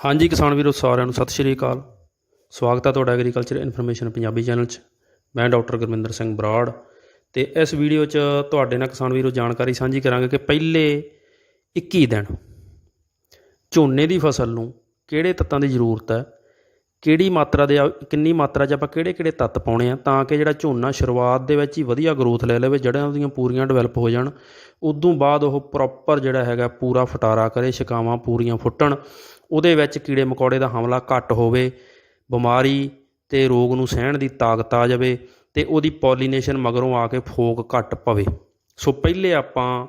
ਹਾਂਜੀ ਕਿਸਾਨ ਵੀਰੋ, ਸਾਰਿਆਂ ਨੂੰ ਸਤਿ ਸ਼੍ਰੀ ਅਕਾਲ। ਸਵਾਗਤ ਹੈ ਤੁਹਾਡਾ ਐਗਰੀਕਲਚਰ ਇਨਫੋਰਮੇਸ਼ਨ ਪੰਜਾਬੀ ਚੈਨਲ 'ਚ। ਮੈਂ ਡਾਕਟਰ ਗੁਰਮਿੰਦਰ ਸਿੰਘ ਬਰਾੜ ਤੇ ਇਸ ਵੀਡੀਓ 'ਚ ਤੁਹਾਡੇ ਨਾਲ ਕਿਸਾਨ ਵੀਰੋ ਜਾਣਕਾਰੀ ਸਾਂਝੀ ਕਰਾਂਗੇ ਕਿ ਪਹਿਲੇ 21 ਦਿਨ ਝੋਨੇ ਦੀ ਫਸਲ ਨੂੰ ਕਿਹੜੇ ਤੱਤਾਂ ਦੀ ਜ਼ਰੂਰਤ ਹੈ, ਕਿਹੜੀ ਮਾਤਰਾ ਦੇ ਕਿੰਨੀ ਮਾਤਰਾ 'ਚ ਆਪਾਂ ਕਿਹੜੇ ਕਿਹੜੇ ਤੱਤ ਪਾਉਣੇ ਆ ਤਾਂ ਕਿ ਜਿਹੜਾ ਝੋਨਾ ਸ਼ੁਰੂਆਤ ਦੇ ਵਿੱਚ ਹੀ ਵਧੀਆ ਗਰੋਥ ਲੈ ਲਵੇ ਜੜ੍ਹਾਂ ਉਹਦੀਆਂ ਪੂਰੀਆਂ ਡਿਵੈਲਪ ਹੋ ਜਾਣ। ਉਦੋਂ ਬਾਅਦ ਉਹ ਪ੍ਰੋਪਰ ਜਿਹੜਾ ਹੈਗਾ ਪੂਰਾ ਫਟਾਰਾ ਕਰੇ, ਛਕਾਵਾਂ ਪੂਰੀਆਂ ਫੁੱਟਣ। ਉਹਦੇ ਵਿੱਚ ਕੀੜੇ ਮਕੌੜੇ ਦਾ ਹਮਲਾ ਘੱਟ ਹੋਵੇ, ਬਿਮਾਰੀ ਤੇ ਰੋਗ ਨੂੰ ਸਹਿਣ ਦੀ ਤਾਕਤ ਆ ਜਾਵੇ ਤੇ ਉਹਦੀ ਪੋਲੀਨੇਸ਼ਨ ਮਗਰੋਂ ਆ ਕੇ ਫੋਕ ਘੱਟ ਪਵੇ। ਸੋ ਪਹਿਲੇ ਆਪਾਂ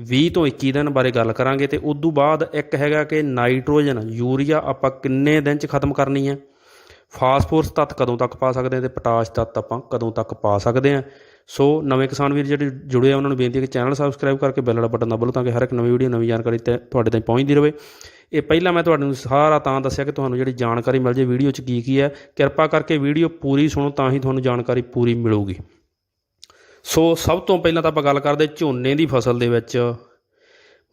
20 ਤੋਂ 21 ਦਿਨ ਬਾਰੇ ਗੱਲ ਕਰਾਂਗੇ ਤੇ ਤੋਂ ਬਾਅਦ ਇੱਕ ਹੈਗਾ ਕਿ ਨਾਈਟ੍ਰੋਜਨ, ਯੂਰੀਆ ਆਪਾਂ ਕਿੰਨੇ ਦਿਨ ਚ ਖਤਮ ਕਰਨੀ ਹੈ? ਫਾਸਫੋਰਸ ਤੱਤ ਕਦੋਂ ਤੱਕ ਪਾ ਸਕਦੇ ਹਾਂ ਤੇ ਪੋਟਾਸ਼ ਤੱਤ ਆਪਾਂ ਕਦੋਂ ਤੱਕ ਪਾ ਸਕਦੇ ਹਾਂ? ਸੋ ਨਵੇਂ ਕਿਸਾਨ ਵੀਰ ਜਿਹੜੇ ਜੁੜੇ ਆ, ਉਹਨਾਂ ਨੂੰ ਬੇਨਤੀ ਹੈ ਕਿ ਚੈਨਲ ਸਬਸਕ੍ਰਾਈਬ ਕਰਕੇ ਬੈਲ ਵਾਲਾ ਬਟਨ ਲਓ ਤਾਂ ਕਿ ਹਰ ਇੱਕ ਨਵੀਂ ਵੀਡੀਓ ਨਵੀਂ ਜਾਣਕਾਰੀ ਤੇ ਤੁਹਾਡੇ ਤਾਈਂ ਪਹੁੰਚਦੀ ਰਹੇ। ਇਹ ਪਹਿਲਾਂ ਮੈਂ ਤੁਹਾਨੂੰ ਸਾਰਾ ਤਾਂ ਦੱਸਿਆ ਕਿ ਤੁਹਾਨੂੰ ਜਿਹੜੀ ਜਾਣਕਾਰੀ ਮਿਲ ਜੇ ਵੀਡੀਓ 'ਚ ਕੀ ਕੀ ਹੈ, ਕਿਰਪਾ ਕਰਕੇ ਵੀਡੀਓ ਪੂਰੀ ਸੁਣੋ ਤਾਂ ਹੀ ਤੁਹਾਨੂੰ ਜਾਣਕਾਰੀ ਪੂਰੀ ਮਿਲੂਗੀ। ਸੋ ਸਭ ਤੋਂ ਪਹਿਲਾਂ ਤਾਂ ਆਪਾਂ ਗੱਲ ਕਰਦੇ ਝੋਨੇ ਦੀ ਫਸਲ ਦੇ ਵਿੱਚ।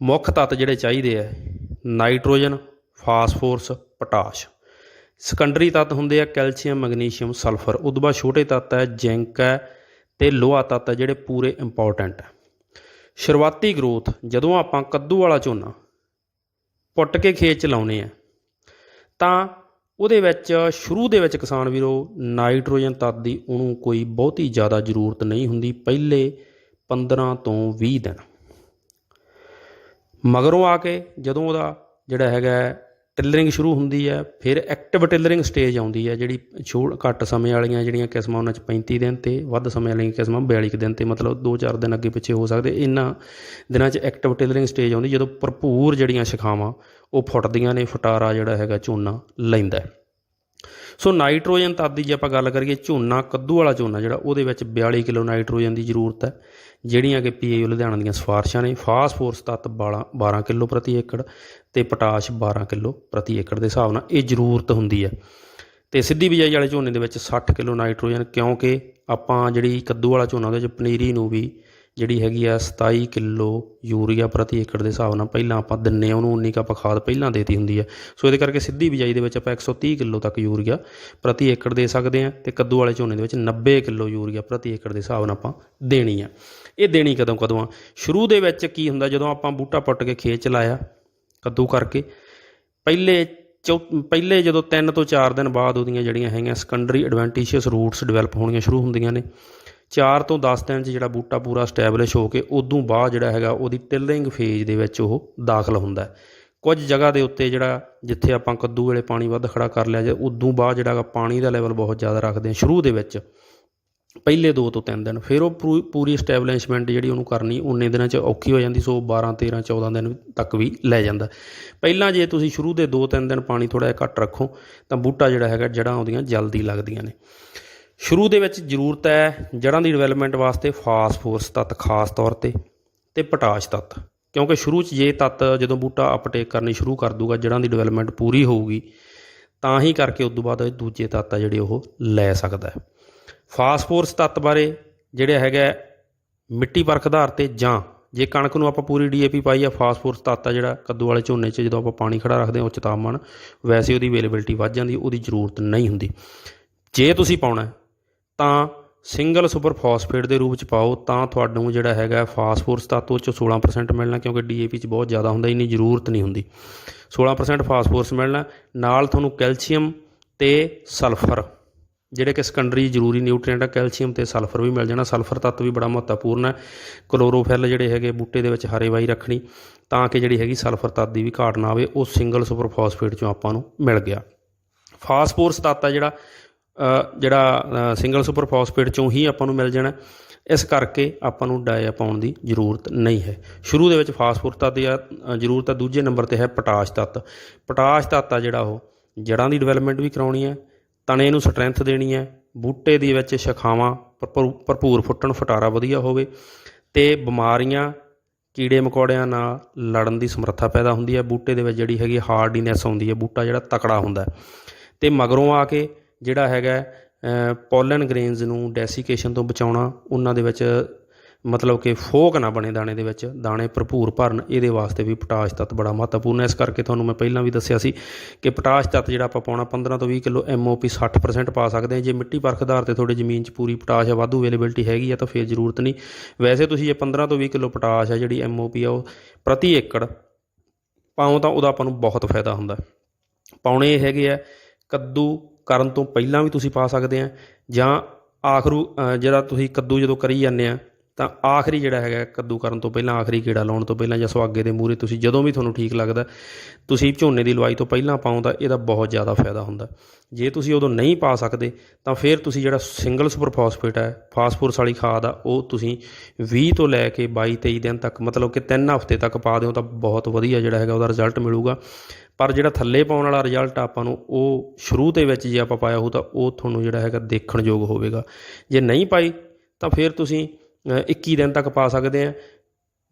ਮੁੱਖ ਤੱਤ ਜਿਹੜੇ ਚਾਹੀਦੇ ਆ, ਨਾਈਟ੍ਰੋਜਨ, ਫਾਸਫੋਰਸ, ਪੋਟਾਸ਼। ਸੈਕੰਡਰੀ ਤੱਤ ਹੁੰਦੇ ਆ ਕੈਲਸ਼ੀਅਮ, ਮੈਗਨੀਸ਼ੀਅਮ, ਸਲਫਰ। ਉਦੋਂ ਬਾਅਦ ਛੋਟੇ ਤੱਤ ਹੈ ਜ਼ਿੰਕ ਹੈ ਤੇ ਲੋਹਾ ਤੱਤ ਹੈ ਜਿਹੜੇ ਪੂਰੇ ਇੰਪੋਰਟੈਂਟ ਹੈ ਸ਼ੁਰੂਆਤੀ ਗਰੋਥ ਜਦੋਂ ਆਪਾਂ ਕੱਦੂ ਵਾਲਾ ਝੋਨਾ ਪੁੱਟ ਕੇ ਖੇਤ ਚ ਲਾਉਨੇ ਆ। ਤਾਂ ਉਹਦੇ ਵਿੱਚ ਸ਼ੁਰੂ ਦੇ ਵਿੱਚ ਕਿਸਾਨ ਵੀਰੋ, ਨਾਈਟ੍ਰੋਜਨ ਤੱਤ ਦੀ ਉਹਨੂੰ ਕੋਈ ਬਹੁਤੀ ਜ਼ਿਆਦਾ ਜ਼ਰੂਰਤ ਨਹੀਂ ਹੁੰਦੀ ਪਹਿਲੇ 15 ਤੋਂ 20 ਦਿਨ। ਮਗਰੋਂ ਆ ਕੇ ਜਦੋਂ ਉਹਦਾ ਜਿਹੜਾ ਹੈਗਾ ਟਿਲਰਿੰਗ ਸ਼ੁਰੂ ਹੁੰਦੀ ਹੈ, ਫਿਰ ਐਕਟਿਵ ਟਿਲਰਿੰਗ ਸਟੇਜ ਆਉਂਦੀ ਹੈ, ਜਿਹੜੀ ਛੋ ਘੱਟ ਸਮੇਂ ਵਾਲੀਆਂ ਜਿਹੜੀਆਂ ਕਿਸਮਾਂ ਉਹਨਾਂ 'ਚ 35 ਦਿਨ ਤੇ ਵੱਧ ਸਮੇਂ ਵਾਲੀਆਂ ਕਿਸਮਾਂ 42 ਕੁ ਦਿਨ ਤੇ, ਮਤਲਬ 2-4 ਦਿਨ ਅੱਗੇ ਪਿੱਛੇ ਹੋ ਸਕਦੇ। ਇਹਨਾਂ ਦਿਨਾਂ 'ਚ ਐਕਟਿਵ ਟਿਲਰਿੰਗ ਸਟੇਜ ਆਉਂਦੀ, ਜਦੋਂ ਭਰਪੂਰ ਜਿਹੜੀਆਂ ਸ਼ਿਖਾਵਾਂ, ਉਹ ਫੁੱਟਦੀਆਂ ਨੇ, ਫਟਾਰਾ ਜਿਹੜਾ ਹੈਗਾ ਝੋਨਾ ਲੈਂਦਾ ਸੋ ਨਾਈਟ੍ਰੋਜਨ ਤੱਤ ਦੀ ਜੇ ਆਪਾਂ ਗੱਲ ਕਰੀਏ, ਝੋਨਾ ਕੱਦੂ ਵਾਲਾ ਝੋਨਾ ਜਿਹੜਾ, ਉਹਦੇ ਵਿੱਚ 42 ਕਿਲੋ ਨਾਈਟ੍ਰੋਜਨ ਦੀ ਜ਼ਰੂਰਤ ਹੈ, ਜਿਹੜੀਆਂ ਕਿ ਪੀਏਯੂ ਲੁਧਿਆਣਾ ਦੀਆਂ ਸਿਫਾਰਸ਼ਾਂ ਨੇ। ਫਾਸਫੋਰਸ ਤੱਤ 12 12 ਕਿਲੋ ਪ੍ਰਤੀ ਏਕੜ ਤੇ ਪੋਟਾਸ਼ 12 ਕਿਲੋ ਪ੍ਰਤੀ ਏਕੜ ਦੇ ਹਿਸਾਬ ਨਾਲ ਇਹ ਜ਼ਰੂਰਤ ਹੁੰਦੀ ਹੈ। ਤੇ ਸਿੱਧੀ ਬਿਜਾਈ ਵਾਲੇ ਝੋਨੇ ਦੇ ਵਿੱਚ 60 ਕਿਲੋ ਨਾਈਟ੍ਰੋਜਨ, ਕਿਉਂਕਿ ਆਪਾਂ ਜਿਹੜੀ ਕੱਦੂ ਵਾਲਾ ਝੋਨਾ, ਉਹਦੇ ਵਿੱਚ ਪਨੀਰੀ ਨੂੰ ਵੀ ਜਿਹੜੀ ਹੈਗੀ ਆ 27 ਕਿਲੋ ਯੂਰੀਆ ਪ੍ਰਤੀ ਏਕੜ ਦੇ ਹਿਸਾਬ ਨਾਲ ਪਹਿਲਾਂ ਆਪਾਂ ਦਿੰਨੇ ਆ, ਉਹਨੂੰ ਉਨੀ ਕੁ ਆਪਾਂ ਖਾਦ ਪਹਿਲਾਂ ਦੇਤੀ ਹੁੰਦੀ ਹੈ ਸੋ ਇਹਦੇ ਕਰਕੇ ਸਿੱਧੀ ਬਿਜਾਈ ਦੇ ਵਿੱਚ ਆਪਾਂ 130 ਕਿਲੋ ਤੱਕ ਯੂਰੀਆ ਪ੍ਰਤੀ ਏਕੜ ਦੇ ਸਕਦੇ ਆ ਤੇ ਕੱਦੂ ਵਾਲੇ ਝੋਨੇ ਦੇ ਵਿੱਚ 90 ਕਿਲੋ ਯੂਰੀਆ ਪ੍ਰਤੀ ਏਕੜ ਦੇ ਹਿਸਾਬ ਨਾਲ ਆਪਾਂ ਦੇਣੀ ਆ। ਇਹ ਦੇਣੀ ਕਦੋਂ ਕਦੋਂ ਆ? ਸ਼ੁਰੂ ਦੇ ਵਿੱਚ ਕੀ ਹੁੰਦਾ, ਜਦੋਂ ਆਪਾਂ ਬੂਟਾ ਪੁੱਟ ਕੇ ਖੇਤ ਚ ਲਾਇਆ ਕੱਦੂ ਕਰਕੇ, ਪਹਿਲੇ ਚੌ, ਪਹਿਲੇ ਜਦੋਂ 3 ਤੋਂ 4 ਦਿਨ ਬਾਅਦ ਉਹਦੀਆਂ ਜਿਹੜੀਆਂ ਹੈਗੀਆਂ ਸੈਕੰਡਰੀ ਐਡਵਾਂਟੇਜੀਅਸ ਰੂਟਸ ਡਿਵੈਲਪ ਹੋਣੀਆਂ ਸ਼ੁਰੂ ਹੁੰਦੀਆਂ ਨੇ 4 ਤੋਂ 10 ਦਿਨ 'ਚ ਜਿਹੜਾ ਬੂਟਾ ਪੂਰਾ ਸਟੈਬਲਿਸ਼ ਹੋ ਕੇ ਉਦੋਂ ਬਾਅਦ ਜਿਹੜਾ ਹੈਗਾ ਉਹਦੀ ਟਿਲਰਿੰਗ ਫੇਜ਼ ਦੇ ਵਿੱਚ ਉਹ ਦਾਖਲ ਹੁੰਦਾ ਕੁਝ ਜਗ੍ਹਾ ਦੇ ਉੱਤੇ ਜਿਹੜਾ ਜਿੱਥੇ ਆਪਾਂ ਕੱਦੂ ਵੇਲੇ ਪਾਣੀ ਵੱਧ ਖੜਾ ਕਰ ਲਿਆ ਜੇ, ਉਦੋਂ ਬਾਅਦ ਜਿਹੜਾ ਪਾਣੀ ਦਾ ਲੈਵਲ ਬਹੁਤ ਜ਼ਿਆਦਾ ਰੱਖਦੇ ਆ ਸ਼ੁਰੂ ਦੇ ਵਿੱਚ। ਪਹਿਲੇ 2 ਤੋਂ 3 ਦਿਨ, ਫਿਰ ਉਹ ਪੂ- ਪੂਰੀ ਸਟੈਬਲਿਸ਼ਮੈਂਟ ਜਿਹੜੀ ਉਹਨੂੰ ਕਰਨੀ ਉਨੇ ਦਿਨਾਂ 'ਚ ਔਖੀ ਹੋ ਜਾਂਦੀ, ਸੋ 12 13 14 ਦਿਨ ਤੱਕ ਵੀ ਲੈ ਜਾਂਦਾ। ਪਹਿਲਾਂ ਜੇ ਤੁਸੀਂ ਸ਼ੁਰੂ ਦੇ 2-3 ਦਿਨ ਪਾਣੀ ਥੋੜਾ ਜਿਹਾ ਘੱਟ ਰੱਖੋ, ਤਾਂ ਬੂਟਾ ਜਿਹੜਾ ਹੈਗਾ ਜੜ੍ਹਾਂ ਉਹਦੀਆਂ ਜਲਦੀ ਲੱਗਦੀਆਂ ਨੇ। ਸ਼ੁਰੂ ਦੇ ਵਿੱਚ ਜ਼ਰੂਰਤ ਹੈ ਜੜ੍ਹਾਂ ਦੀ ਡਿਵੈਲਪਮੈਂਟ ਵਾਸਤੇ ਫਾਸਫੋਰਸ ਤੱਤ ਖਾਸ ਤੌਰ ਤੇ ਤੇ ਪੋਟਾਸ਼ ਤੱਤ, ਕਿਉਂਕਿ ਸ਼ੁਰੂ 'ਚ ਜੇ ਤੱਤ ਜਦੋਂ ਬੂਟਾ ਅਪਟੇਕ ਕਰਨੀ ਸ਼ੁਰੂ ਕਰ ਦੂਗਾ, ਜੜ੍ਹਾਂ ਦੀ ਡਿਵੈਲਪਮੈਂਟ ਪੂਰੀ ਹੋਊਗੀ, ਤਾਂ ਹੀ ਕਰਕੇ ਉਸ ਤੋਂ ਬਾਅਦ ਇਹ ਦੂਜੇ ਤੱਤ ਆ ਜਿਹੜੇ ਉਹ ਲੈ ਸਕਦਾ ਹੈ। ਫਾਸਫੋਰਸ ਤੱਤ ਬਾਰੇ ਜਿਹੜੇ ਹੈਗਾ ਮਿੱਟੀ ਪਰਖ ਆਧਾਰ ਤੇ ਜਾਂ ਜੇ ਕਣਕ ਨੂੰ ਆਪਾਂ ਪੂਰੀ ਡੀਏਪੀ ਪਾਈ ਆ ਫਾਸਫੋਰਸ ਤੱਤ ਆ ਜਿਹੜਾ ਕੱਦੂ ਵਾਲੇ ਝੋਨੇ 'ਚ ਜਦੋਂ ਆਪਾਂ ਪਾਣੀ ਖੜਾ ਰੱਖਦੇ ਹਾਂ, ਉੱਚ ਤਾਪਮਾਨ, ਵੈਸੇ ਉਹਦੀ ਅਵੇਲੇਬਿਲਟੀ ਵੱਧ ਜਾਂਦੀ, ਉਹਦੀ ਜ਼ਰੂਰਤ ਨਹੀਂ ਹੁੰਦੀ। ਜੇ ਤੁਸੀਂ ਪਾਉਣਾ ਤਾਂ ਸਿੰਗਲ ਸੁਪਰ ਫਾਸਫੇਟ ਦੇ ਰੂਪ ਚ ਪਾਓ, ਤਾਂ ਤੁਹਾਨੂੰ ਜਿਹੜਾ ਹੈਗਾ ਫਾਸਫੋਰਸ ਤੱਤ ਉਹ ਚ 16% ਮਿਲਣਾ, ਕਿਉਂਕਿ ਡੀਏਪੀ ਚ ਬਹੁਤ ਜ਼ਿਆਦਾ ਹੁੰਦਾ, ਇੰਨੀ ਜ਼ਰੂਰਤ ਨਹੀਂ ਹੁੰਦੀ। 16% ਫਾਸਫੋਰਸ ਮਿਲਣਾ, ਨਾਲ ਤੁਹਾਨੂੰ ਕੈਲਸ਼ੀਅਮ ਤੇ ਸਲਫਰ, ਜਿਹੜੇ ਕਿ ਸੈਕੰਡਰੀ ਜ਼ਰੂਰੀ ਨਿਊਟ੍ਰੀਐਂਟ ਆ, ਕੈਲਸ਼ੀਅਮ ਤੇ ਸਲਫਰ ਵੀ ਮਿਲ ਜਾਣਾ। ਸਲਫਰ ਤੱਤ ਵੀ ਬੜਾ ਮਹੱਤਵਪੂਰਨ ਹੈ ਕਲੋਰੋਫਿਲ ਜਿਹੜੇ ਹੈਗੇ ਬੂਟੇ ਦੇ ਵਿੱਚ ਹਰੇਵਾਈ ਰੱਖਣੀ, ਤਾਂ ਕਿ ਜਿਹੜੀ ਹੈਗੀ ਸਲਫਰ ਤੱਤ ਦੀ ਵੀ ਘਾਟ ਨਾ ਆਵੇ, ਉਹ ਸਿੰਗਲ ਸੁਪਰ ਫਾਸਫੇਟ ਚੋਂ ਆਪਾਂ ਨੂੰ ਮਿਲ ਗਿਆ। ਫਾਸਫੋਰਸ ਤੱਤ ਆ ਜਿਹੜਾ ਜਿਹੜਾ ਸਿੰਗਲ ਸੁਪਰ ਫਾਸਫੇਟ ਚੋਂ ਹੀ ਆਪਾਂ ਨੂੰ ਮਿਲ ਜਾਣਾ। ਇਸ ਕਰਕੇ ਆਪਾਂ ਨੂੰ ਡਾਇਆ ਪਾਉਣ ਦੀ ਜ਼ਰੂਰਤ ਨਹੀਂ ਹੈ। ਸ਼ੁਰੂ ਦੇ ਵਿੱਚ ਫਾਸਫੋਰਸ ਤੱਤ ਦੀ ਆ, ਜ਼ਰੂਰਤ ਹੈ ਦੂਜੇ ਨੰਬਰ ਤੇ ਹੈ ਪੋਟਾਸ਼ ਤੱਤ। ਪੋਟਾਸ਼ ਤੱਤ ਆ ਜਿਹੜਾ ਉਹ ਜੜ੍ਹਾਂ ਦੀ ਡਿਵੈਲਪਮੈਂਟ ਵੀ ਕਰਾਉਣੀ ਹੈ ਤਣੇ ਨੂੰ ਸਟਰੈਂਥ ਦੇਣੀ ਹੈ ਬੂਟੇ ਦੇ ਵਿੱਚ ਸ਼ਾਖਾਵਾਂ ਭਰਪੂ- ਭਰਪੂਰ ਫੁੱਟਣ ਫਟਾਰਾ ਵਧੀਆ ਹੋਵੇ ਤੇ ਬਿਮਾਰੀਆਂ ਕੀੜੇ ਮਕੌੜਿਆਂ ਨਾਲ ਲੜਨ ਦੀ ਸਮਰੱਥਾ ਪੈਦਾ ਹੁੰਦੀ ਹੈ। ਬੂਟੇ ਦੇ ਵਿੱਚ ਜਿਹੜੀ ਹੈਗੀ ਹਾਰਡੀਨੈਸ ਆਉਂਦੀ ਹੈ ਬੂਟਾ ਜਿਹੜਾ ਤਕੜਾ ਹੁੰਦਾ ਹੈ। ਤੇ ਮਗਰੋਂ ਆ ਕੇ ਜਿਹੜਾ ਹੈਗਾ ਪੋਲਨ ਗ੍ਰੇਨਸ ਨੂੰ ਡੈਸੀਕੇਸ਼ਨ ਤੋਂ ਬਚਾਉਣਾ, ਉਹਨਾਂ ਦੇ ਵਿੱਚ ਮਤਲਬ ਕਿ ਫੋਕ ਨਾ ਬਣੇ ਦਾਣੇ ਦੇ ਵਿੱਚ, ਦਾਣੇ ਭਰਪੂਰ ਭਰਨ, ਇਹਦੇ ਵਾਸਤੇ ਵੀ ਪੋਟਾਸ਼ ਤੱਤ ਬੜਾ ਮਹੱਤਵਪੂਰਨ ਹੈ। ਇਸ ਕਰਕੇ ਤੁਹਾਨੂੰ ਮੈਂ ਪਹਿਲਾਂ ਵੀ ਦੱਸਿਆ ਸੀ ਕਿ ਪੋਟਾਸ਼ ਤੱਤ ਜਿਹੜਾ ਆਪਾਂ ਪਾਉਣਾ 15 ਤੋਂ 20 ਕਿਲੋ ਐਮਓਪੀ 60% ਪਾ ਸਕਦੇ ਹਾਂ। ਜੇ ਮਿੱਟੀ ਪਰਖ ਆਧਾਰ ਤੇ ਤੁਹਾਡੀ ਜ਼ਮੀਨ 'ਚ ਪੂਰੀ ਪੋਟਾਸ਼ ਹੈ, ਵਾਧੂ ਅਵੇਲੇਬਿਲਟੀ ਹੈਗੀ ਆ ਤਾਂ ਫਿਰ ਜ਼ਰੂਰਤ ਨਹੀਂ। ਵੈਸੇ ਤੁਸੀਂ ਜੇ 15 ਤੋਂ 20 ਕਿਲੋ ਪੋਟਾਸ਼ ਹੈ ਜਿਹੜੀ ਐਮਓਪੀ ਆ, ਉਹ ਪ੍ਰਤੀ ਏਕੜ ਪਾਉਂ ਤਾਂ ਉਹਦਾ ਆਪਾਂ ਨੂੰ ਬਹੁਤ ਫਾਇਦਾ ਹੁੰਦਾ। ਪਾਉਣੇ ਇਹ ਹੈਗੇ ਆ ਕੱਦੂ ਕਰਨ ਤੋਂ ਪਹਿਲਾਂ ਵੀ ਤੁਸੀਂ ਪਾ ਸਕਦੇ ਆ ਜਾਂ ਆਖਰੂ ਜਿਹੜਾ ਤੁਸੀਂ ਕੱਦੂ ਜਦੋਂ ਕਰੀ ਜਾਂਦੇ ਆ ਤਾਂ ਆਖਰੀ ਜਿਹੜਾ ਹੈਗਾ ਕੱਦੂ ਕਰਨ ਤੋਂ ਪਹਿਲਾਂ, ਆਖਰੀ ਕੀੜਾ ਲਾਉਣ ਤੋਂ ਪਹਿਲਾਂ ਜਾਂ ਸੁਹਾਗੇ ਦੇ ਮੂਹਰੇ ਤੁਸੀਂ ਜਦੋਂ ਵੀ ਤੁਹਾਨੂੰ ਠੀਕ ਲੱਗਦਾ, ਤੁਸੀਂ ਝੋਨੇ ਦੀ ਲਵਾਈ ਤੋਂ ਪਹਿਲਾਂ ਪਾਉਂ ਤਾਂ ਇਹਦਾ ਬਹੁਤ ਜ਼ਿਆਦਾ ਫਾਇਦਾ ਹੁੰਦਾ। ਜੇ ਤੁਸੀਂ ਉਦੋਂ ਨਹੀਂ ਪਾ ਸਕਦੇ, ਤਾਂ ਫਿਰ ਤੁਸੀਂ ਜਿਹੜਾ ਸਿੰਗਲ ਸੁਪਰ ਫਾਸਫੇਟ ਹੈ, ਫਾਸਫੋਰਸ ਵਾਲੀ ਖਾਦ ਆ, ਉਹ ਤੁਸੀਂ 20 ਤੋਂ ਲੈ ਕੇ 22 23 ਦਿਨ ਤੱਕ, ਮਤਲਬ ਕਿ 3 ਹਫ਼ਤੇ ਤੱਕ ਪਾ ਦਿਓ ਤਾਂ ਬਹੁਤ ਵਧੀਆ ਜਿਹੜਾ ਹੈਗਾ ਉਹਦਾ ਰਿਜ਼ਲਟ ਮਿਲੂਗਾ। ਪਰ ਜਿਹੜਾ ਥੱਲੇ ਪਾਉਣ ਵਾਲਾ ਰਿਜ਼ਲਟ ਆਪਾਂ ਨੂੰ, ਉਹ ਸ਼ੁਰੂ ਦੇ ਵਿੱਚ ਜੇ ਆਪਾਂ ਪਾਇਆ ਹੋ ਤਾਂ ਉਹ ਤੁਹਾਨੂੰ ਜਿਹੜਾ ਹੈਗਾ ਦੇਖਣ ਯੋਗ ਹੋਵੇਗਾ। ਜੇ ਨਹੀਂ ਪਾਈ, ਤਾਂ ਫਿਰ ਤੁਸੀਂ 21 ਦਿਨ ਤੱਕ ਪਾ ਸਕਦੇ ਆ,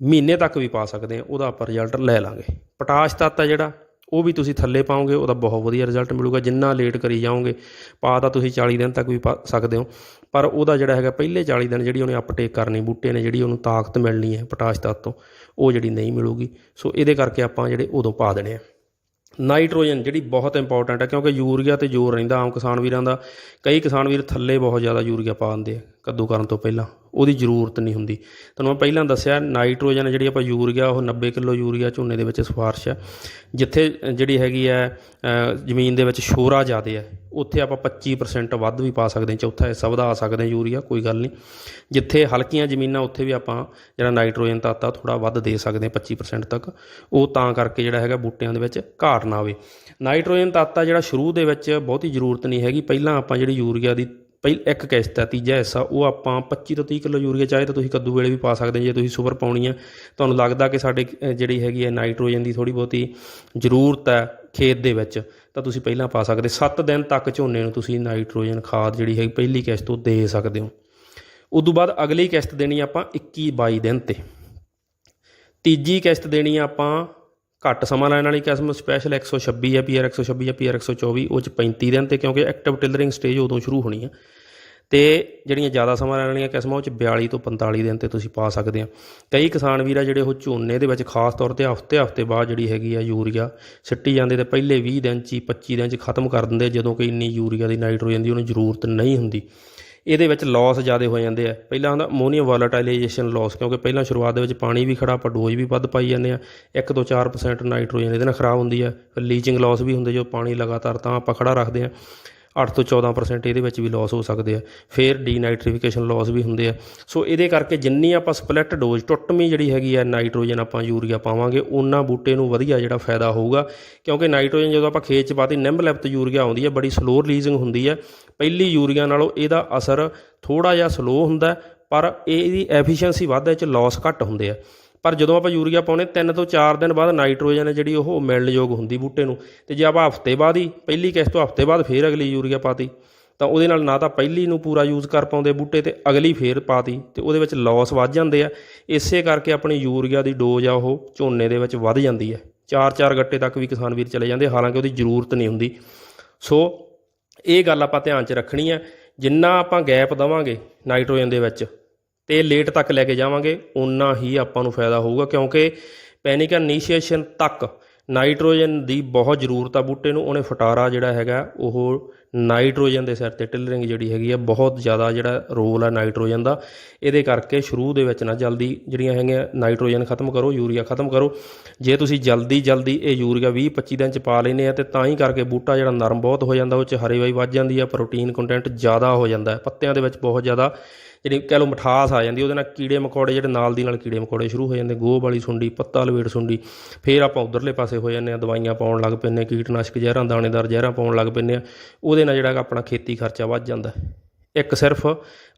ਮਹੀਨੇ ਤੱਕ ਵੀ ਪਾ ਸਕਦੇ ਆ, ਉਹਦਾ ਆਪਾਂ ਰਿਜ਼ਲਟ ਲੈ ਲਾਂਗੇ। ਪੋਟਾਸ਼ ਤੱਤ ਹੈ ਜਿਹੜਾ, ਉਹ ਵੀ ਤੁਸੀਂ ਥੱਲੇ ਪਾਓਗੇ, ਉਹਦਾ ਬਹੁਤ ਵਧੀਆ ਰਿਜ਼ਲਟ ਮਿਲੂਗਾ। ਜਿੰਨਾ ਲੇਟ ਕਰੀ ਜਾਓਗੇ, ਪਾ ਤਾਂ ਤੁਸੀਂ 40 ਦਿਨ ਤੱਕ ਵੀ ਪਾ ਸਕਦੇ ਹੋ। ਪਰ ਉਹਦਾ ਜਿਹੜਾ ਹੈਗਾ, ਪਹਿਲੇ 40 ਦਿਨ ਜਿਹੜੀ ਉਹਨੇ ਅਪਟੇਕ ਕਰਨੀ, ਬੂਟੇ ਨੇ ਜਿਹੜੀ ਉਹਨੂੰ ਤਾਕਤ ਮਿਲਣੀ ਹੈ ਪੋਟਾਸ਼ ਤੱਤ ਤੋਂ, ਉਹ ਜਿਹੜੀ ਨਹੀਂ ਮਿਲੂਗੀ। ਸੋ ਇਹਦੇ ਕਰਕੇ ਆਪਾਂ ਜਿਹੜੇ ਉਦੋਂ ਪਾ ਦੇਣੇ ਆ। ਨਾਈਟ੍ਰੋਜਨ ਜਿਹੜੀ ਬਹੁਤ ਇੰਪੋਰਟੈਂਟ ਹੈ ਕਿਉਂਕਿ ਯੂਰੀਆ ਤੇ ਜ਼ੋਰ ਰਹਿੰਦਾ, ਆਮ ਕਿਸਾਨ ਵੀਰਾਂ ਦਾ। ਕਈ ਕਿਸਾਨ ਵੀਰ ਥੱਲੇ ਬਹੁਤ ਜ਼ਿਆਦਾ ਯੂਰੀਆ ਪਾ ਦਿੰਦੇ ਆ ਕੱਦੂ ਕਰਨ ਤੋਂ ਪਹਿਲਾਂ। ਉਹਦੀ ਜ਼ਰੂਰਤ ਨਹੀਂ ਹੁੰਦੀ। ਤੁਹਾਨੂੰ ਮੈਂ ਪਹਿਲਾਂ ਦੱਸਿਆ, ਨਾਈਟ੍ਰੋਜਨ ਜਿਹੜੀ ਆਪਾਂ ਯੂਰੀਆ, ਉਹ 90 ਕਿਲੋ ਯੂਰੀਆ ਝੋਨੇ ਦੇ ਵਿੱਚ ਸਿਫਾਰਿਸ਼ ਹੈ ਜਿੱਥੇ ਜਿਹੜੀ ਹੈਗੀ ਹੈ ਜ਼ਮੀਨ ਦੇ ਵਿੱਚ ਸ਼ੋਰਾ ਜ਼ਿਆਦਾ ਹੈ ਉੱਥੇ ਆਪਾਂ 25% ਵੱਧ ਵੀ ਪਾ ਸਕਦੇ ਹਾਂ, ਚੌਥਾ ਹਿੱਸਾ ਵਧਾ ਸਕਦੇ ਹਾਂ ਯੂਰੀਆ, ਕੋਈ ਗੱਲ ਨਹੀਂ। ਜਿੱਥੇ ਹਲਕੀਆਂ ਜ਼ਮੀਨਾਂ, ਉੱਥੇ ਵੀ ਆਪਾਂ ਜਿਹੜਾ ਨਾਈਟ੍ਰੋਜਨ ਤੱਤ ਆ ਥੋੜਾ ਵੱਧ ਦੇ ਸਕਦੇ ਹਾਂ 25% ਤੱਕ। ਉਹ ਤਾਂ ਕਰਕੇ ਜਿਹੜਾ ਹੈਗਾ ਬੂਟਿਆਂ ਦੇ ਵਿੱਚ ਘਾਟ ਨਾ ਆਵੇ। ਨਾਈਟ੍ਰੋਜਨ ਤੱਤ ਆ ਜਿਹੜਾ ਸ਼ੁਰੂ ਦੇ ਵਿੱਚ ਬਹੁਤੀ ਜ਼ਰੂਰਤ ਨਹੀਂ ਹੈਗੀ। ਪਹਿਲਾਂ ਆਪਾਂ ਜਿਹੜੀ ਯੂਰੀਆ ਦੀ ਪਹਿਲ ਇੱਕ ਕਿਸ਼ਤ ਹੈ, ਤੀਜਾ ਹਿੱਸਾ, ਉਹ ਆਪਾਂ 25 ਤੋਂ 30 ਕਿਲੋ ਯੂਰੀਆ ਚਾਹੇ ਤਾਂ ਤੁਸੀਂ ਕੱਦੂ ਵੇਲੇ ਵੀ ਪਾ ਸਕਦੇ ਜੇ ਤੁਸੀਂ ਸੁਪਰ ਪਾਉਣੀ ਹੈ। ਤੁਹਾਨੂੰ ਲੱਗਦਾ ਕਿ ਸਾਡੇ ਜਿਹੜੀ ਹੈਗੀ ਹੈ ਨਾਈਟ੍ਰੋਜਨ ਦੀ ਥੋੜੀ ਬਹੁਤੀ ਜ਼ਰੂਰਤ ਹੈ ਖੇਤ ਦੇ ਵਿੱਚ, ਤਾਂ ਤੁਸੀਂ ਪਹਿਲਾਂ ਪਾ ਸਕਦੇ। 7 ਦਿਨ ਤੱਕ ਝੋਨੇ ਨੂੰ ਤੁਸੀਂ ਨਾਈਟ੍ਰੋਜਨ ਖਾਦ ਜਿਹੜੀ ਹੈ ਪਹਿਲੀ ਕਿਸ਼ਤ ਉਹ ਦੇ ਸਕਦੇ ਹੋ। ਉਦੋਂ ਬਾਅਦ ਅਗਲੀ ਕਿਸ਼ਤ ਦੇਣੀ ਆਪਾਂ 21 22 ਦਿਨ ਤੇ। ਤੀਜੀ ਕਿਸ਼ਤ ਦੇਣੀ ਆਪਾਂ ਘੱਟ ਸਮਾਂ ਲੈਣ ਵਾਲੀ ਕਿਸਮ ਸਪੈਸ਼ਲ 126 ਹੈ ਪੀਆਰ 126 ਹੈ ਪੀਆਰ 124 ਉਹ ਚ 35 ਦਿਨ ਤੇ ਕਿਉਂਕਿ ਐਕਟਿਵ ਟਿਲਰਿੰਗ ਸਟੇਜ ਉਦੋਂ ਸ਼ੁਰੂ ਹੋਣੀ ਹੈ। ਤੇ ਜਿਹੜੀਆਂ ਜ਼ਿਆਦਾ ਸਮਾਂ ਲੈਣ ਵਾਲੀਆਂ ਕਿਸਮਾਂ ਉਹ ਚ 42 ਤੋਂ 45 ਦਿਨ ਤੇ ਤੁਸੀਂ ਪਾ ਸਕਦੇ ਆ। ਕਈ ਕਿਸਾਨ ਵੀਰ ਆ ਜਿਹੜੇ ਉਹ ਝੋਨੇ ਦੇ ਵਿੱਚ ਖਾਸ ਤੌਰ ਤੇ ਹਫ਼ਤੇ ਹਫ਼ਤੇ ਬਾਅਦ ਜਿਹੜੀ ਹੈਗੀ ਆ ਯੂਰੀਆ ਸਿੱਟੀ ਜਾਂਦੇ ਤੇ ਪਹਿਲੇ 20 ਦਿਨ ਚ ਹੀ 25 ਦਿਨ ਚ ਖਤਮ ਕਰ ਦਿੰਦੇ ਜਦੋਂ ਕਿ ਇੰਨੀ ਯੂਰੀਆ ਦੀ ਨਾਈਟ੍ਰੋਜਨ ਦੀ ਉਹਨੂੰ ਜ਼ਰੂਰਤ ਨਹੀਂ ਹੁੰਦੀ। ਇਹਦੇ ਵਿੱਚ ਲਾਸ ਜ਼ਿਆਦਾ ਹੋ ਜਾਂਦੇ ਆ। ਪਹਿਲਾਂ ਹੁੰਦਾ ਅਮੋਨੀਅਮ ਵਾਲੇਟਾਈਲੇਸ਼ਨ ਲਾਸ ਕਿਉਂਕਿ ਪਹਿਲਾਂ ਸ਼ੁਰੂਆਤ ਦੇ ਵਿੱਚ ਪਾਣੀ ਵੀ ਖੜਾ, ਆਪਾਂ ਡੋਜ਼ ਵੀ ਵੱਧ ਪਾਈ ਜਾਂਦੇ ਆ। 1 ਤੋਂ 4% ਨਾਈਟ੍ਰੋਜਨ ਇਹਦੇ ਨਾਲ ਖਰਾਬ ਹੁੰਦੀ ਆ। ਲੀਚਿੰਗ ਲਾਸ ਵੀ ਹੁੰਦੇ ਜੋ ਪਾਣੀ ਲਗਾਤਾਰ ਤਾਂ ਆਪਾਂ ਖੜਾ ਰੱਖਦੇ ਆ। 8 ਤੋਂ 14% ਇਹਦੇ ਵਿੱਚ ਵੀ ਲਾਸ ਹੋ ਸਕਦੇ ਆ। ਫਿਰ ਡੀਨਾਈਟ੍ਰੀਫਿਕੇਸ਼ਨ ਲਾਸ ਵੀ ਹੁੰਦੇ ਆ। ਸੋ ਇਹਦੇ ਕਰਕੇ ਜਿੰਨੀ ਆਪਾਂ ਸਪਲਿਟ ਡੋਜ਼ ਟੁੱਟਵੀਂ ਜਿਹੜੀ ਹੈਗੀ ਆ ਨਾਈਟ੍ਰੋਜਨ ਆਪਾਂ ਯੂਰੀਆ ਪਾਵਾਂਗੇ, ਉਹਨਾਂ ਬੂਟੇ ਨੂੰ ਵਧੀਆ ਜਿਹੜਾ ਫਾਇਦਾ ਹੋਊਗਾ। ਕਿਉਂਕਿ ਨਾਈਟ੍ਰੋਜਨ ਜਦੋਂ ਆਪਾਂ ਖੇਤ 'ਚ ਪਾਤੀ ਨਿੰਬਲਿਪਤ ਯੂਰੀਆ ਆਉਂਦੀ ਹੈ ਬੜੀ ਸਲੋ ਰਿਲੀਜ਼ਿੰਗ ਹੁੰਦੀ ਹੈ ਪਹਿਲੀ ਯੂਰੀਆ ਨਾਲੋਂ ਇਹਦਾ ਅਸਰ ਥੋੜਾ ਜਿਹਾ ਸਲੋ ਹੁੰਦਾ, ਪਰ ਇਹਦੀ ਐਫੀਸ਼ੀਐਂਸੀ ਵੱਧ ਹੈ 'ਚ ਲਾਸ ਘੱਟ ਹੁੰਦੇ ਆ। ਪਰ ਜਦੋਂ ਆਪਾਂ ਯੂਰੀਆ ਪਾਉਨੇ 3 ਤੋਂ 4 ਦਿਨ ਬਾਅਦ ਨਾਈਟ੍ਰੋਜਨ ਹੈ ਜਿਹੜੀ ਉਹ ਮਿਲਣ ਯੋਗ ਹੁੰਦੀ ਬੂਟੇ ਨੂੰ। ਤੇ ਜੇ ਆਪਾਂ ਹਫ਼ਤੇ ਬਾਅਦ ਹੀ, ਪਹਿਲੀ ਕਿਸ਼ਤ ਤੋਂ ਹਫ਼ਤੇ ਬਾਅਦ ਫੇਰ ਅਗਲੀ ਯੂਰੀਆ ਪਾਤੀ, ਤਾਂ ਉਹਦੇ ਨਾਲ ਨਾ ਤਾਂ ਪਹਿਲੀ ਨੂੰ ਪੂਰਾ ਯੂਜ਼ ਕਰ ਪਾਉਂਦੇ ਬੂਟੇ ਤੇ ਅਗਲੀ ਫੇਰ ਪਾਤੀ, ਤੇ ਉਹਦੇ ਵਿੱਚ ਲਾਸ ਵੱਧ ਜਾਂਦੇ ਆ। ਇਸੇ ਕਰਕੇ ਆਪਣੀ ਯੂਰੀਆ ਦੀ ਡੋਜ਼ ਆ ਉਹ ਝੋਨੇ ਦੇ ਵਿੱਚ ਵੱਧ ਜਾਂਦੀ ਹੈ ਚਾਰ ਚਾਰ ਗੱਟੇ ਤੱਕ ਵੀ ਕਿਸਾਨ ਵੀਰ ਚਲੇ ਜਾਂਦੇ, ਹਾਲਾਂਕਿ ਉਹਦੀ ਜ਼ਰੂਰਤ ਨਹੀਂ ਹੁੰਦੀ। ਸੋ, ਇਹ ਗੱਲ ਆਪਾਂ ਧਿਆਨ 'ਚ ਰੱਖਣੀ ਹੈ ਜਿੰਨਾ ਆਪਾਂ ਗੈਪ ਦਵਾਂਗੇ ਨਾਈਟ੍ਰੋਜਨ ਦੇ ਵਿੱਚ ਤੇ ਲੇਟ ਤੱਕ ਲੈ ਕੇ ਜਾਵਾਂਗੇ ਉਨਾ ਹੀ ਆਪਾਂ ਨੂੰ ਫਾਇਦਾ ਹੋਊਗਾ, ਕਿਉਂਕਿ ਪੈਨਿਕਾ ਇਨੀਸ਼ੀਏਸ਼ਨ ਤੱਕ ਨਾਈਟ੍ਰੋਜਨ ਦੀ ਬਹੁਤ ਜ਼ਰੂਰਤ ਆ ਬੂਟੇ ਨੂੰ, ਉਹਨੇ ਫਟਾਰਾ ਜਿਹੜਾ ਹੈਗਾ, ਉਹ ਨਾਈਟ੍ਰੋਜਨ ਦੇ ਸਿਰ ਤੇ ਟਿਲਰਿੰਗ ਜਿਹੜੀ ਹੈਗੀ ਆ, ਬਹੁਤ ਜ਼ਿਆਦਾ ਜਿਹੜਾ ਰੋਲ ਆ ਨਾਈਟ੍ਰੋਜਨ ਦਾ। ਇਹਦੇ ਕਰਕੇ ਸ਼ੁਰੂ ਦੇ ਵਿੱਚ ਨਾ ਜਲਦੀ ਜਿਹੜੀਆਂ ਹੈਗੀਆਂ ਨਾਈਟ੍ਰੋਜਨ ਖਤਮ ਕਰੋ, ਯੂਰੀਆ ਖਤਮ ਕਰੋ। ਜੇ ਤੁਸੀਂ ਜਲਦੀ ਜਲਦੀ ਇਹ ਯੂਰੀਆ 20 25 ਦਿਨ ਚ ਪਾ ਲੈਨੇ ਆ, ਤੇ ਤਾਂ ਹੀ ਕਰਕੇ ਬੂਟਾ ਜਿਹੜਾ ਨਰਮ ਬਹੁਤ ਹੋ ਜਾਂਦਾ, ਉਹ ਚ ਹਰੇਵਾਈ ਵੱਧ ਜਾਂਦੀ ਆ, ਪ੍ਰੋਟੀਨ ਕੰਟੈਂਟ ਜ਼ਿਆਦਾ ਹੋ ਜਾਂਦਾ ਪੱਤਿਆਂ ਦੇ ਵਿੱਚ ਬਹੁਤ ਜ਼ਿਆਦਾ ਜਿਹੜੀ ਕਹਿ ਲਓ ਮਠਾਸ ਆ ਜਾਂਦੀ, ਉਹਦੇ ਨਾਲ ਕੀੜੇ ਮਕੌੜੇ ਜਿਹੜੇ ਨਾਲ ਦੀ ਨਾਲ ਕੀੜੇ ਮਕੌੜੇ ਸ਼ੁਰੂ ਹੋ ਜਾਂਦੇ, ਗੋਹ ਵਾਲੀ ਸੁੰਡੀ, ਪੱਤਾ ਲਵੇੜ ਸੁੰਡੀ, ਫੇਰ ਆਪਾਂ ਉਧਰਲੇ ਪਾਸੇ ਹੋ ਜਾਂਦੇ ਆ ਦਵਾਈਆਂ ਪਾਉਣ ਲੱਗ ਪੈਂਦੇ ਹਾਂ, ਕੀਟਨਾਸ਼ਕ ਜ਼ਹਿਰਾਂ ਦਾਣੇਦਾਰ ਜ਼ਹਿਰਾਂ ਪਾਉਣ ਲੱਗ ਪੈਂਦੇ ਆ ਉਹਦੇ ਨਾਲ ਜਿਹੜਾ ਹੈਗਾ ਆਪਣਾ ਖੇਤੀ ਖਰਚਾ ਵੱਧ ਜਾਂਦਾ। ਇੱਕ ਸਿਰਫ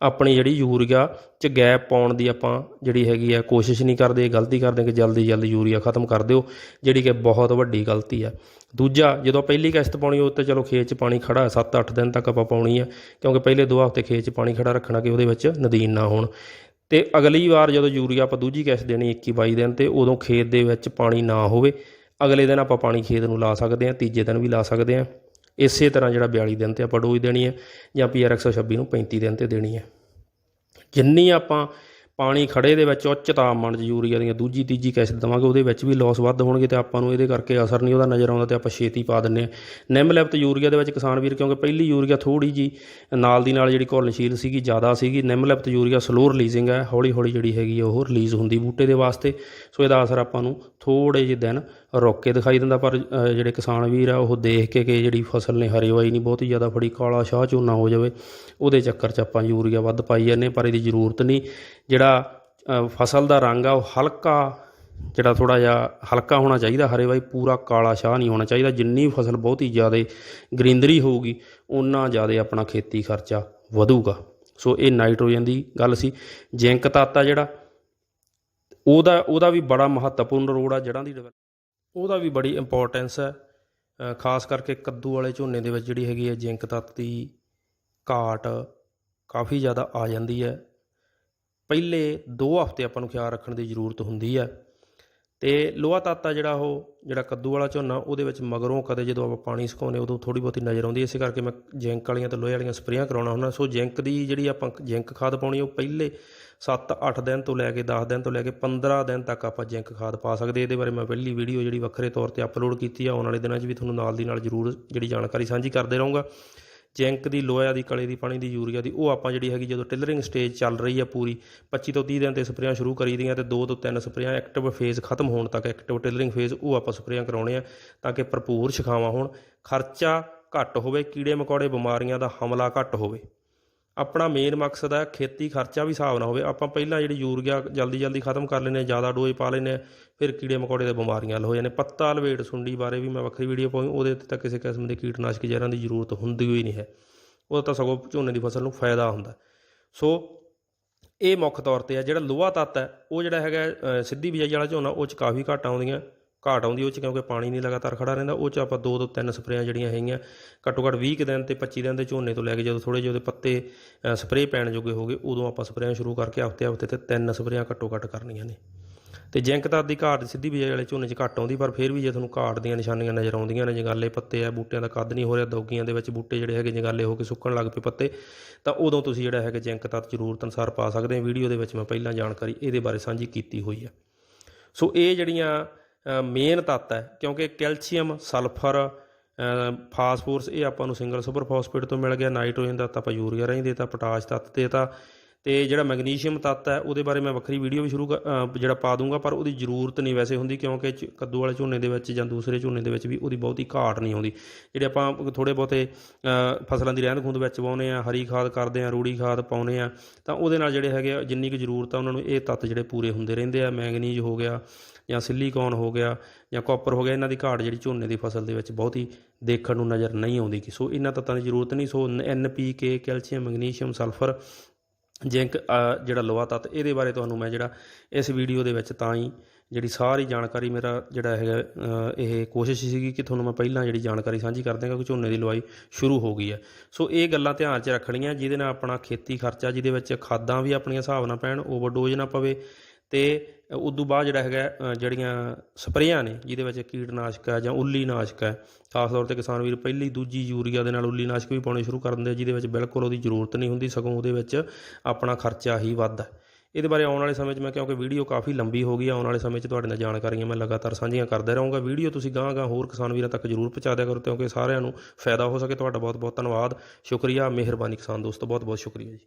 ਆਪਣੀ ਜਿਹੜੀ ਯੂਰੀਆ ਚ ਗੈਪ ਪਾਉਣ ਦੀ ਆਪਾਂ ਜਿਹੜੀ ਹੈਗੀ ਆ ਕੋਸ਼ਿਸ਼ ਨਹੀਂ ਕਰਦੇ ਗਲਤੀ ਕਰਦੇ ਕਿ ਜਲਦੀ ਜਲਦੀ ਯੂਰੀਆ ਖਤਮ ਕਰ ਦਿਓ ਜਿਹੜੀ ਕਿ ਬਹੁਤ ਵੱਡੀ ਗਲਤੀ ਆ। ਦੂਜਾ ਜਦੋਂ ਪਹਿਲੀ ਕਿਸ਼ਤ ਪਾਉਣੀ ਉਹ ਤੇ ਚਲੋ ਖੇਤ 'ਚ ਪਾਣੀ ਖੜਾ 7-8 ਦਿਨ ਤੱਕ ਆਪਾਂ ਪਾਉਣੀ ਆ ਕਿਉਂਕਿ ਪਹਿਲੇ ਦੋ ਹਫ਼ਤੇ ਖੇਤ 'ਚ ਪਾਣੀ ਖੜਾ ਰੱਖਣਾ ਕਿ ਉਹਦੇ ਵਿੱਚ ਨਦੀਨ ਨਾ ਹੋਣ। ਤੇ ਅਗਲੀ ਵਾਰ ਜਦੋਂ ਯੂਰੀਆ ਆਪਾਂ ਦੂਜੀ ਕਿਸ਼ਤ ਦੇਣੀ 21-22 ਦਿਨ ਤੇ ਉਦੋਂ ਖੇਤ ਦੇ ਵਿੱਚ ਪਾਣੀ ਨਾ ਹੋਵੇ ਅਗਲੇ ਦਿਨ ਆਪਾਂ ਪਾਣੀ ਖੇਤ ਨੂੰ ਲਾ ਸਕਦੇ ਹਾਂ, ਤੀਜੇ ਦਿਨ ਵੀ ਲਾ ਸਕਦੇ ਹਾਂ। ਇਸੇ ਤਰ੍ਹਾਂ ਜਿਹੜਾ 42 ਦਿਨ ਤੇ ਆਪਾਂ ਡੋਜ਼ ਦੇਣੀ ਹੈ ਜਾਂ ਪੀਆਰ 126 ਨੂੰ 35 ਦਿਨ ਤੇ ਦੇਣੀ ਹੈ। ਜਿੰਨੀ ਆਪਾਂ ਪਾਣੀ ਖੜੇ ਦੇ ਵਿੱਚ, ਉੱਚ ਤਾਪਮਾਨ 'ਚ ਯੂਰੀਆ ਦੀਆਂ ਦੂਜੀ ਤੀਜੀ ਕੈਸਟ ਦੇਵਾਂਗੇ, ਉਹਦੇ ਵਿੱਚ ਵੀ ਲੋਸ ਵੱਧ ਹੋਣਗੇ ਤੇ ਆਪਾਂ ਨੂੰ ਇਹਦੇ ਕਰਕੇ ਅਸਰ ਨਹੀਂ ਉਹਦਾ ਨਜ਼ਰ ਆਉਂਦਾ ਤੇ ਆਪਾਂ ਛੇਤੀ ਪਾ ਦਿੰਨੇ ਆ ਨਿੰਮਲਿਪਤ ਯੂਰੀਆ ਦੇ ਵਿੱਚ ਕਿਸਾਨ ਵੀਰ, ਕਿਉਂਕਿ ਪਹਿਲੀ ਯੂਰੀਆ ਥੋੜੀ ਜੀ ਨਾਲ ਦੀ ਨਾਲ ਜਿਹੜੀ ਘੁਲਣਸ਼ੀਲ ਸੀਗੀ, ਜ਼ਿਆਦਾ ਸੀਗੀ, ਨਿੰਮ ਨਿੰਮਲਿਪਤ ਯੂਰੀਆ ਸਲੋ ਰਿਲੀਜ਼ਿੰਗ ਹੈ ਹੌਲੀ ਹੌਲੀ ਜਿਹੜੀ ਹੈਗੀ ਆ ਉਹ ਰਿਲੀਜ਼ ਹੁੰਦੀ ਬੂਟੇ ਦੇ ਵਾਸਤੇ। ਸੋ ਇਹਦਾ ਅਸਰ ਆਪਾਂ ਨੂੰ ਥੋੜੇ ਜਿਹੇ ਦਿਨ ਰੁਕ ਕੇ ਦਿਖਾਈ ਦਿੰਦਾ, ਪਰ ਜਿਹੜੇ ਕਿਸਾਨ ਵੀਰ ਆ, ਉਹ ਦੇਖ ਕੇ ਕਿ ਜਿਹੜੀ ਫਸਲ ਨੇ ਹਰੇਵਾਈ ਨਹੀਂ, ਬਹੁਤੀ ਜ਼ਿਆਦਾ ਫੜੀ, ਕਾਲਾ ਸ਼ਾਹ ਝੋਨਾ ਹੋ ਜਾਵੇ, ਉਹਦੇ ਚੱਕਰ 'ਚ ਆਪਾਂ ਯੂਰੀਆ ਵੱਧ ਪਾਈ ਜਾਂਦੇ ਪਰ ਇਹਦੀ ਜ਼ਰੂਰਤ ਨਹੀਂ। ਜਿਹੜਾ ਫਸਲ ਦਾ ਰੰਗ ਆ, ਉਹ ਹਲਕਾ, ਜਿਹੜਾ ਥੋੜਾ ਜਿਹਾ ਹਲਕਾ ਹੋਣਾ ਚਾਹੀਦਾ ਹਰੇਵਾਈ ਪੂਰਾ ਕਾਲਾ ਸ਼ਾਹ ਨਹੀਂ ਹੋਣਾ ਚਾਹੀਦਾ, ਜਿੰਨੀ ਫਸਲ ਬਹੁਤ ਹੀ ਜ਼ਿਆਦਾ ਗ੍ਰੀਨਰੀ ਹੋਊਗੀ ਉਨਾ ਜ਼ਿਆਦਾ ਆਪਣਾ ਖੇਤੀ ਖਰਚਾ ਵਧੂਗਾ। ਸੋ, ਇਹ ਨਾਈਟ੍ਰੋਜਨ ਦੀ ਗੱਲ ਸੀ। ਜ਼ਿੰਕ ਤੱਤ ਆ ਜਿਹੜਾ, ਉਹਦਾ ਉਹਦਾ ਵੀ ਬੜਾ ਮਹੱਤਵਪੂਰਨ ਰੋਲ ਆ, ਜੜ੍ਹਾਂ ਦੀ ਡਿਵੈਲਪ ਉਹਦਾ ਵੀ ਬੜੀ ਇੰਪੋਰਟੈਂਸ ਹੈ। ਖਾਸ ਕਰਕੇ ਕੱਦੂ ਵਾਲੇ ਝੋਨੇ ਦੇ ਵਿੱਚ ਜਿਹੜੀ ਹੈਗੀ ਹੈ ਜ਼ਿੰਕ ਤੱਤ ਦੀ ਘਾਟ ਕਾਫੀ ਜ਼ਿਆਦਾ ਆ ਜਾਂਦੀ ਹੈ। ਪਹਿਲੇ 2 ਹਫ਼ਤੇ ਆਪਾਂ ਨੂੰ ਖਿਆਲ ਰੱਖਣ ਦੀ ਜ਼ਰੂਰਤ ਹੁੰਦੀ ਹੈ। ਤੇ ਲੋਹਾ ਤਾਤਾ ਜਿਹੜਾ ਉਹ, ਜਿਹੜਾ ਕੱਦੂ ਵਾਲਾ ਝੋਨਾ, ਉਹਦੇ ਵਿੱਚ ਮਗਰੋਂ ਕਦੇ ਜਦੋਂ ਆਪਾਂ ਪਾਣੀ ਸੁਕਾਉਂਦੇ ਉਦੋਂ ਥੋੜੀ ਬਹੁਤੀ ਨਜ਼ਰ ਆਉਂਦੀ ਹੈ। ਇਸੇ ਕਰਕੇ ਮੈਂ ਜ਼ਿੰਕ ਵਾਲੀਆਂ ਤੇ ਲੋਹੇ ਵਾਲੀਆਂ ਸਪਰੇਆਂ ਕਰਾਉਣਾ ਹੁੰਦਾ। ਸੋ ਜ਼ਿੰਕ ਦੀ ਜਿਹੜੀ ਆਪਾਂ ਜ਼ਿੰਕ ਖਾਦ ਪਾਉਣੀ, ਉਹ ਪਹਿਲੇ 7-8 ਦਿਨ ਤੋਂ ਲੈ ਕੇ 10 ਦਿਨ ਤੋਂ ਲੈ ਕੇ 15 ਦਿਨ ਤੱਕ ਆਪਾਂ ਜ਼ਿੰਕ ਖਾਦ ਪਾ ਸਕਦੇ ਇਹਦੇ ਬਾਰੇ ਮੈਂ ਪਹਿਲੀ ਵੀਡੀਓ ਜਿਹੜੀ ਵੱਖਰੇ ਤੌਰ ਤੇ ਅਪਲੋਡ ਕੀਤੀ ਆ, ਆਉਣ ਵਾਲੇ ਦਿਨਾਂ 'ਚ ਵੀ ਤੁਹਾਨੂੰ ਨਾਲ ਦੀ ਨਾਲ ਜ਼ਰੂਰ ਜਿਹੜੀ ਜਾਣਕਾਰੀ ਸਾਂਝੀ ਕਰਦੇ ਰਹੂੰਗਾ। ਜ਼ਿੰਕ ਦੀ, ਲੋਹਾ ਦੀ, ਕਲੇ ਦੀ, ਪਾਣੀ ਦੀ, ਯੂਰੀਆ ਦੀ, ਉਹ ਆਪਾਂ ਜਿਹੜੀ ਹੈਗੀ ਜਦੋਂ ਟਿਲਰਿੰਗ ਸਟੇਜ ਚੱਲ ਰਹੀ ਆ ਪੂਰੀ 25 ਤੋਂ 30 ਦਿਨ ਤੇ ਸਪਰੇਆਂ ਸ਼ੁਰੂ ਕਰੀ ਦੀਆਂ ਤੇ 2 ਤੋਂ 3 ਸਪਰੇਆਂ ਐਕਟਿਵ ਫੇਜ਼ ਖਤਮ ਹੋਣ ਤੱਕ, ਐਕਟਿਵ ਟਿਲਰਿੰਗ ਫੇਜ਼, ਉਹ ਆਪਾਂ ਸਪਰੇਆਂ ਕਰਾਉਣੇ ਆ ਤਾਂ ਕਿ ਭਰਪੂਰ ਸ਼ਿਖਾਵਾਂ ਹੋਣ। ਖਰਚਾ ਘੱਟ ਹੋਵੇ ਕੀੜੇ ਮਕੌੜੇ ਬਿਮਾਰੀਆਂ ਦਾ ਹਮਲਾ ਘੱਟ ਹੋਵੇ। ਆਪਣਾ ਮੇਨ ਮਕਸਦ ਹੈ ਖੇਤੀ ਖਰਚਾ ਵੀ ਹਿਸਾਬ ਨਾਲ ਹੋਵੇ। ਆਪਾਂ ਪਹਿਲਾਂ ਜਿਹੜੀ ਯੂਰੀਆ ਜਲਦੀ ਜਲਦੀ ਖਤਮ ਕਰ ਲੈਂਦੇ ਹਾਂ, ਜ਼ਿਆਦਾ ਡੋਜ਼ ਪਾ ਲੈਂਦੇ ਹਾਂ, ਫਿਰ ਕੀੜੇ ਮਕੌੜੇ ਦੇ ਬਿਮਾਰੀਆਂ ਹੋ ਜਾਂਦੇ। ਪੱਤਾ ਲਵੇਟ ਸੁੰਡੀ ਬਾਰੇ ਵੀ ਮੈਂ ਵੱਖਰੀ ਵੀਡੀਓ ਪਾਉਂ ਉਹਦੇ ਤੇ ਤਾਂ ਕਿਸੇ ਕਿਸਮ ਦੇ ਕੀਟਨਾਸ਼ਕ ਜ਼ਹਿਰਾਂ ਦੀ ਜ਼ਰੂਰਤ ਹੁੰਦੀ ਹੋਈ ਨਹੀਂ ਹੈ। ਉਹ ਤਾਂ ਸਗੋਂ ਝੋਨੇ ਦੀ ਫਸਲ ਨੂੰ ਫਾਇਦਾ ਹੁੰਦਾ। ਸੋ ਇਹ ਮੁੱਖ ਤੌਰ ਤੇ ਆ ਜਿਹੜਾ ਲੋਹਾ ਤੱਤ ਹੈ, ਉਹ ਜਿਹੜਾ ਹੈਗਾ ਸਿੱਧੀ ਬਿਜਾਈ ਵਾਲਾ ਝੋਨਾ, ਉਹ ਚ ਕਾਫੀ ਘਾਟ ਆਉਂਦੀਆਂ। ਘਾਟ ਆਉਂਦੀ ਉਹ ਚ ਕਿਉਂਕਿ ਪਾਣੀ ਨਹੀਂ ਲਗਾਤਾਰ ਖੜਾ ਰਹਿੰਦਾ, ਉਹ ਚ ਆਪਾਂ ਦੋ ਤੋਂ ਤਿੰਨ ਸਪਰੇਆਂ ਜਿਹੜੀਆਂ ਹੈਗੀਆਂ, ਘੱਟੋ ਘੱਟ 20 ਕੁ ਦਿਨ ਤੇ 25 ਦਿਨ ਦੇ ਝੋਨੇ ਤੋਂ ਲੈ ਕੇ ਜਦੋਂ ਥੋੜੇ ਜਿਹੇ ਉਹਦੇ ਪੱਤੇ ਸਪਰੇਅ ਪੈਣ ਜੋਗੇ ਹੋ ਗਏ, ਉਦੋਂ ਆਪਾਂ ਸਪਰੇਆਂ ਸ਼ੁਰੂ ਕਰਕੇ ਹਫ਼ਤੇ ਹਫ਼ਤੇ ਤੇ ਤਿੰਨ ਸਪਰੇਆਂ ਘੱਟੋ ਘੱਟ ਕਰਨੀਆਂ ਨੇ। ਤੇ ਜ਼ਿੰਕ ਤੱਤ ਦੀ ਘਾਟ ਸਿੱਧੀ ਬਿਜਾਈ ਵਾਲੇ ਝੋਨੇ 'ਚ ਘੱਟ ਆਉਂਦੀ, ਪਰ ਫਿਰ ਵੀ ਜੇ ਤੁਹਾਨੂੰ ਘਾਟ ਦੀਆਂ ਨਿਸ਼ਾਨੀਆਂ ਨਜ਼ਰ ਆਉਂਦੀਆਂ ਨੇ, ਜੰਗਾਲੇ ਪੱਤੇ ਆ, ਬੂਟਿਆਂ ਦਾ ਕੱਦ ਨਹੀਂ ਹੋ ਰਿਹਾ, ਦੋਗੀਆਂ ਦੇ ਵਿੱਚ ਬੂਟੇ ਜਿਹੜੇ ਹੈਗੇ ਜੰਗਾਲੇ ਹੋ ਕੇ ਸੁੱਕਣ ਲੱਗ ਪਏ ਪੱਤੇ, ਤਾਂ ਉਦੋਂ ਤੁਸੀਂ ਜਿਹੜਾ ਹੈਗਾ ਜ਼ਿੰਕ ਤੱਤ ਜ਼ਰੂਰਤ ਅਨੁਸਾਰ ਪਾ ਸਕਦੇ ਹੋ। ਵੀਡੀਓ ਦੇ ਵਿੱਚ ਮੈਂ ਪਹਿਲਾਂ ਜਾਣਕਾਰੀ ਇਹਦੇ ਬਾਰੇ ਸਾਂਝੀ ਕੀਤੀ ਹੋਈ ਆ। ਸੋ ਇਹ ਜਿਹੜੀਆਂ ਮੇਨ ਤੱਤ ਹੈ ਕਿਉਂਕਿ ਕੈਲਸ਼ੀਅਮ ਸਲਫਰ ਫਾਸਫੋਰਸ ਇਹ ਆਪਾਂ ਨੂੰ ਸਿੰਗਲ ਸੁਪਰ ਫਾਸਫੇਟ ਤੋਂ ਮਿਲ ਗਿਆ ਨਾਈਟ੍ਰੋਜਨ ਤੱਤ ਆਪਾਂ ਯੂਰੀਆ ਰਾਹੀਂ ਦੇਤਾ ਪੋਟਾਸ਼ ਤੱਤ ਦੇਤਾ। ਤੇ ਜਿਹੜਾ ਮੈਗਨੀਸ਼ੀਅਮ ਤੱਤ ਹੈ ਉਹਦੇ ਬਾਰੇ ਮੈਂ ਵੱਖਰੀ ਵੀਡੀਓ ਵੀ ਸ਼ੁਰੂ ਕਰ- ਜਿਹੜਾ ਪਾ ਦੂੰਗਾ ਪਰ ਉਹਦੀ ਜ਼ਰੂਰਤ ਨਹੀਂ ਵੈਸੇ ਹੁੰਦੀ ਕਿਉਂਕਿ ਚ- ਕੱਦੂ ਵਾਲੇ ਝੋਨੇ ਦੇ ਵਿੱਚ ਜਾਂ ਦੂਸਰੇ ਝੋਨੇ ਦੇ ਵਿੱਚ ਵੀ ਉਹਦੀ ਬਹੁਤੀ ਘਾਟ ਨਹੀਂ ਆਉਂਦੀ। ਜਿਹੜੇ ਆਪਾਂ ਥੋੜੇ ਬਹੁਤੇ ਫਸਲਾਂ ਦੀ ਰਹਿੰਦ ਖੂੰਦ ਵਿੱਚ ਪਾਉਨੇ ਆ ਹਰੀ ਖਾਦ ਕਰਦੇ ਆ ਰੂੜੀ ਖਾਦ ਪਾਉਨੇ ਆ ਤਾਂ ਉਹਦੇ ਨਾਲ ਜਿਹੜੇ ਹੈਗੇ ਆ, ਜਿੰਨੀ ਕੁ ਜ਼ਰੂਰਤ ਆ ਉਹਨਾਂ ਨੂੰ ਇਹ ਤੱਤ ਜਿਹੜੇ ਪੂਰੇ ਹੁੰਦੇ ਰਹਿੰਦੇ ਆ ਮੈਂਗਨੀਜ਼ ਹੋ ਗਿਆ ਜਾਂ ਸਿਲੀਕੌਨ ਹੋ ਗਿਆ ਜਾਂ ਕਾਪਰ ਹੋ ਗਿਆ, ਇਹਨਾਂ ਦੀ ਘਾਟ ਜਿਹੜੀ ਝੋਨੇ ਦੀ ਫਸਲ ਦੇ ਵਿੱਚ ਬਹੁਤੀ ਦੇਖਣ ਨੂੰ ਨਜ਼ਰ ਨਹੀਂ ਆਉਂਦੀ ਕਿ ਸੋ ਇਹਨਾਂ ਤੱਤਾਂ ਦੀ ਜ਼ਰੂਰਤ ਨਹੀਂ। So N P K calcium magnesium sulphur zinc ਜਿਹੜਾ ਲੋਹਾ ਤੱਤ, ਇਹਦੇ ਬਾਰੇ ਤੁਹਾਨੂੰ ਮੈਂ ਜਿਹੜਾ ਇਸ ਵੀਡੀਓ ਦੇ ਵਿੱਚ ਤਾਂ ਹੀ ਜਿਹੜੀ ਸਾਰੀ ਜਾਣਕਾਰੀ ਮੇਰਾ ਜਿਹੜਾ ਹੈਗਾ ਇਹ ਕੋਸ਼ਿਸ਼ ਸੀਗੀ ਕਿ ਤੁਹਾਨੂੰ ਮੈਂ ਪਹਿਲਾਂ ਜਿਹੜੀ ਜਾਣਕਾਰੀ ਸਾਂਝੀ ਕਰ ਦਿਆਂਗਾ ਕਿ ਝੋਨੇ ਦੀ ਲਵਾਈ ਸ਼ੁਰੂ ਹੋ ਗਈ ਹੈ। ਸੋ ਇਹ ਗੱਲਾਂ ਧਿਆਨ 'ਚ ਰੱਖਣੀਆਂ, ਜਿਹਦੇ ਨਾਲ ਆਪਣਾ ਖੇਤੀ ਖਰਚਾ, ਜਿਹਦੇ ਵਿੱਚ ਖਾਦਾਂ ਵੀ ਆਪਣੀਆਂ ਹਿਸਾਬ ਨਾਲ ਪੈਣ, ਓਵਰਡੋਜ਼ ਨਾ ਪਵੇ ਤੇ ਉਦੋਂ ਬਾਅਦ ਜਿਹੜਾ ਹੈਗਾ ਜਿਹੜੀਆਂ ਸਪਰੇਆਂ ਨੇ, ਜਿਹਦੇ ਵਿੱਚ ਕੀਟਨਾਸ਼ਕ ਹੈ ਜਾਂ ਉੱਲੀ ਨਾਸ਼ਕ ਹੈ, ਖਾਸ ਤੌਰ ਤੇ ਕਿਸਾਨ ਵੀਰ ਪਹਿਲੀ ਦੂਜੀ ਯੂਰੀਆ ਦੇ ਨਾਲ ਉੱਲੀ ਨਾਸ਼ਕ ਵੀ ਪਾਉਣੇ ਸ਼ੁਰੂ ਕਰ ਦਿੰਦੇ ਜਿਹਦੇ ਵਿੱਚ ਬਿਲਕੁਲ ਉਹਦੀ ਜ਼ਰੂਰਤ ਨਹੀਂ ਹੁੰਦੀ, ਸਗੋਂ ਉਹਦੇ ਵਿੱਚ ਆਪਣਾ ਖਰਚਾ ਹੀ ਵੱਧਦਾ ਇਹਦੇ ਬਾਰੇ ਆਉਣ ਵਾਲੇ ਸਮੇਂ 'ਚ ਮੈਂ, ਕਿਉਂਕਿ ਵੀਡੀਓ ਕਾਫੀ ਲੰਬੀ ਹੋ ਗਈ ਆਉਣ ਵਾਲੇ ਸਮੇਂ 'ਚ ਤੁਹਾਡੇ ਨਾਲ ਜਾਣਕਾਰੀਆਂ ਮੈਂ ਲਗਾਤਾਰ ਸਾਂਝੀਆਂ ਕਰਦਾ ਰਹੂੰਗਾ। ਵੀਡੀਓ ਤੁਸੀਂ ਗਾਂ ਗਾਂ ਹੋਰ ਕਿਸਾਨ ਵੀਰਾਂ ਤੱਕ ਜਰੂਰ ਪਹੁੰਚਾ ਦਿਆ ਕਰੋ, ਕਿਉਂਕਿ ਸਾਰਿਆਂ ਨੂੰ ਫਾਇਦਾ ਹੋ ਸਕੇ। ਤੁਹਾਡਾ ਬਹੁਤ ਬਹੁਤ ਧੰਨਵਾਦ। ਸ਼ੁਕਰੀਆ, ਮਿਹਰਬਾਨੀ ਕਿਸਾਨ ਦੋਸਤੋ ਬਹੁਤ ਬਹੁਤ ਸ਼ੁਕਰੀਆ ਜੀ।